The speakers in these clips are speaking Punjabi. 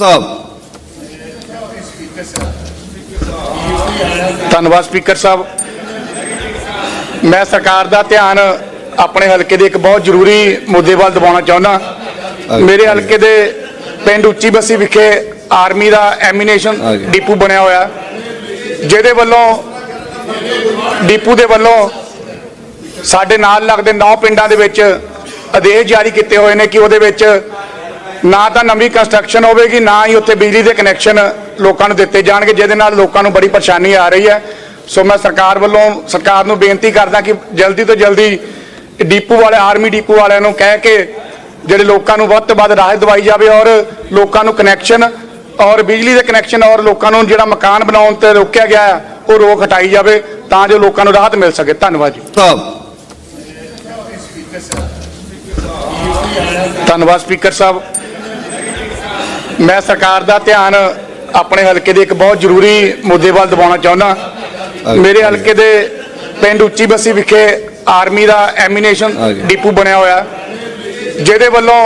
ਸਾਹਿਬ। ਧੰਨਵਾਦ ਸਪੀਕਰ ਸਾਹਿਬ। ਮੈਂ ਸਰਕਾਰ ਦਾ ਧਿਆਨ ਆਪਣੇ ਹਲਕੇ ਦੇ ਇੱਕ ਬਹੁਤ ਜ਼ਰੂਰੀ ਮੁੱਦੇ ਵੱਲ ਦਿਵਾਉਣਾ ਚਾਹੁੰਦਾ। ਮੇਰੇ ਹਲਕੇ ਦੇ ਪਿੰਡ ਉੱਚੀ ਬਸੀ ਵਿਖੇ ਆਰਮੀ ਦਾ ਐਮੀਨੇਸ਼ਨ। ਡਿਪੂ ਬਣਿਆ ਹੋਇਆ। ਜਿਹਦੇ ਵੱਲੋਂ ਡਿਪੂ ਦੇ ਵੱਲੋਂ ਸਾਡੇ ਨਾਲ ਲੱਗਦੇ 9 ਪਿੰਡਾਂ ਦੇ ਵਿੱਚ ਆਦੇਸ਼ ਜਾਰੀ ਕੀਤੇ ਹੋਏ ਨੇ ਕਿ ਉਹਦੇ ਵਿੱਚ ਨਾ ਤਾਂ ਨਵੀਂ ਕੰਸਟਰਕਸ਼ਨ ਹੋਵੇਗੀ ਨਾ ਹੀ ਉੱਥੇ ਬਿਜਲੀ ਦੇ ਕਨੈਕਸ਼ਨ ਲੋਕਾਂ ਨੂੰ ਦਿੱਤੇ ਜਾਣਗੇ ਜਿਹਦੇ ਨਾਲ ਲੋਕਾਂ ਨੂੰ ਬੜੀ ਪਰੇਸ਼ਾਨੀ ਆ ਰਹੀ ਹੈ। ਸੋ ਮੈਂ ਸਰਕਾਰ ਵੱਲੋਂ ਸਰਕਾਰ ਨੂੰ ਬੇਨਤੀ ਕਰਦਾ ਕਿ ਜਲਦੀ ਤੋਂ ਜਲਦੀ ਡੀਪੂ ਵਾਲੇ ਆਰਮੀ ਡੀਪੂ ਵਾਲਿਆਂ ਨੂੰ ਕਹਿ ਕੇ ਜਿਹੜੇ ਲੋਕਾਂ ਨੂੰ ਵੱਧ ਤੋਂ ਵੱਧ ਰਾਹਤ ਦਵਾਈ ਜਾਵੇ ਔਰ ਲੋਕਾਂ ਨੂੰ ਕਨੈਕਸ਼ਨ ਔਰ ਬਿਜਲੀ ਦੇ ਕਨੈਕਸ਼ਨ ਔਰ ਲੋਕਾਂ ਨੂੰ ਜਿਹੜਾ ਮਕਾਨ ਬਣਾਉਣ ਤੇ ਰੋਕਿਆ ਗਿਆ ਹੈ, ਉਹ ਰੋਕ ਹਟਾਈ ਜਾਵੇ ਤਾਂ ਜੋ ਲੋਕਾਂ ਨੂੰ ਰਾਹਤ ਮਿਲ ਸਕੇ। ਧੰਨਵਾਦ ਜੀ। ਧੰਨਵਾਦ ਸਪੀਕਰ ਸਾਹਿਬ। ਮੈਂ ਸਰਕਾਰ ਦਾ ਧਿਆਨ ਆਪਣੇ ਹਲਕੇ ਦੇ ਇੱਕ ਬਹੁਤ ਜ਼ਰੂਰੀ ਮੁੱਦੇ ਵੱਲ ਦਿਵਾਉਣਾ ਚਾਹੁੰਦਾ। ਮੇਰੇ ਹਲਕੇ ਦੇ ਪਿੰਡ ਉੱਚੀ ਬਸੀ ਵਿਖੇ ਆਰਮੀ ਦਾ ਐਮੀਨੇਸ਼ਨ। ਡਿਪੂ ਬਣਿਆ ਹੋਇਆ। ਜਿਹਦੇ ਵੱਲੋਂ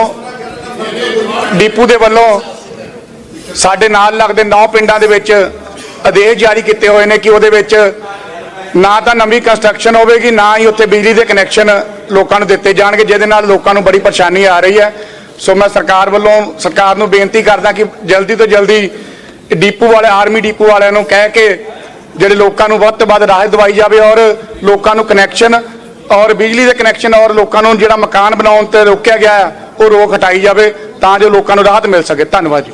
ਡਿਪੂ ਦੇ ਵੱਲੋਂ ਸਾਡੇ ਨਾਲ ਲੱਗਦੇ 9 ਪਿੰਡਾਂ ਦੇ ਵਿੱਚ ਆਦੇਸ਼ ਜਾਰੀ ਕੀਤੇ ਹੋਏ ਨੇ ਕਿ ਉਹਦੇ ਵਿੱਚ ਨਾ ਤਾਂ ਨਵੀਂ ਕੰਸਟਰਕਸ਼ਨ ਹੋਵੇਗੀ ਨਾ ਹੀ ਉੱਥੇ ਬਿਜਲੀ ਦੇ ਕਨੈਕਸ਼ਨ ਲੋਕਾਂ ਨੂੰ ਦਿੱਤੇ ਜਾਣਗੇ ਜਿਹਦੇ ਨਾਲ ਲੋਕਾਂ ਨੂੰ ਬੜੀ ਪਰੇਸ਼ਾਨੀ ਆ ਰਹੀ ਹੈ। ਸੋ ਮੈਂ ਸਰਕਾਰ ਵੱਲੋਂ ਸਰਕਾਰ ਨੂੰ ਬੇਨਤੀ ਕਰਦਾ ਕਿ ਜਲਦੀ ਤੋਂ ਜਲਦੀ ਡੀਪੂ ਵਾਲੇ ਆਰਮੀ ਡੀਪੂ ਵਾਲਿਆਂ ਨੂੰ ਕਹਿ ਕੇ ਜਿਹੜੇ ਲੋਕਾਂ ਨੂੰ ਵੱਧ ਤੋਂ ਵੱਧ ਰਾਹਤ ਦਵਾਈ ਜਾਵੇ ਔਰ ਲੋਕਾਂ ਨੂੰ ਕਨੈਕਸ਼ਨ ਔਰ ਬਿਜਲੀ ਦੇ ਕਨੈਕਸ਼ਨ ਔਰ ਲੋਕਾਂ ਨੂੰ ਜਿਹੜਾ ਮਕਾਨ ਬਣਾਉਣ ਤੇ ਰੋਕਿਆ ਗਿਆ ਹੈ, ਉਹ ਰੋਕ ਹਟਾਈ ਜਾਵੇ ਤਾਂ ਜੋ ਲੋਕਾਂ ਨੂੰ ਰਾਹਤ ਮਿਲ ਸਕੇ। ਧੰਨਵਾਦ ਜੀ।